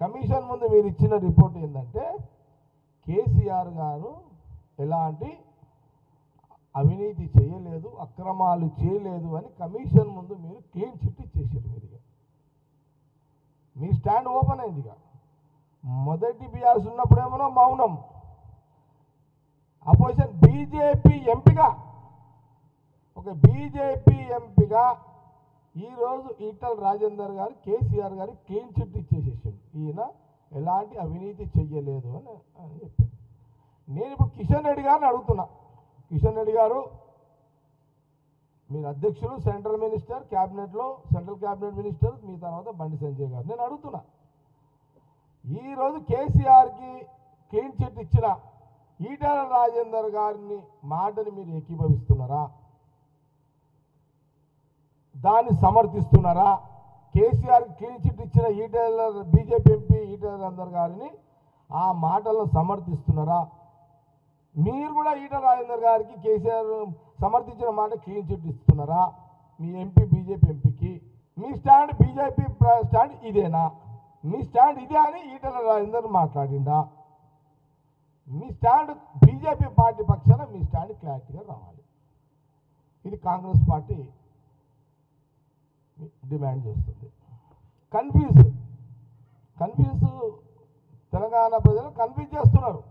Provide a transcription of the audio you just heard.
Commission ముందు మీరు ఇచ్చిన రిపోర్ట్ ఏంటంటే కేసీఆర్ గారు ఎలాంటి అవినీతి చేయలేదు అక్రమాలు చేయలేదు అని కమిషన్ ముందు మీరు క్లీన్ చిట్ ఇచ్చేసారు మీరు మీ స్టాండ్ ఓపెన్ అయింది ఇక. మొదటి బీఆర్ఎస్ ఉన్నప్పుడేమో మౌనం. అపోజిషన్ బీజేపీ ఎంపీగా. ఒక బీజేపీ ఎంపీగా ఈరోజు ఈటల రాజేందర్ గారు కేసీఆర్ గారు క్లీన్ చిట్ ఇచ్చేసేసాడు. ఈయన ఎలాంటి అవినీతి చెయ్యలేదు అని అని చెప్పాడు. నేను ఇప్పుడు కిషన్ రెడ్డి గారిని అడుగుతున్నా. కిషన్ రెడ్డి గారు మీరు అధ్యక్షులు సెంట్రల్ మినిస్టర్ క్యాబినెట్లో సెంట్రల్ క్యాబినెట్ మినిస్టర్ మీ తర్వాత బండి సంజయ్ గారు. నేను అడుగుతున్నా. ఈరోజు కేసీఆర్కి క్లీన్ చిట్ ఇచ్చిన ఈటల రాజేందర్ గారిని మాటని మీరు ఏకీభవిస్తున్నారా? దాన్ని సమర్థిస్తున్నారా? కేసీఆర్ క్లీన్ చిట్ ఇచ్చిన ఈటల బీజేపీ ఎంపీ ఈటల రాజేందర్ గారిని ఆ మాటలను సమర్థిస్తున్నారా? మీరు కూడా ఈటల రాజేందర్ గారికి కేసీఆర్ సమర్థించిన మాట క్లీన్ చిట్ ఇస్తున్నారా? మీ ఎంపీ బీజేపీ ఎంపీకి. మీ స్టాండ్ బీజేపీ స్టాండ్ ఇదేనా? మీ స్టాండ్ ఇదే అని ఈటల రాజేందర్ మాట్లాడిండా? మీ స్టాండ్ బీజేపీ పార్టీ పక్షాన మీ స్టాండ్ క్లారిటీగా రావాలి. ఇది కాంగ్రెస్ పార్టీ డిమాండ్ చేస్తుంది. కన్ఫ్యూజ్. కన్ఫ్యూజ్ తెలంగాణ ప్రజలు కన్ఫ్యూజ్ చేస్తున్నారు.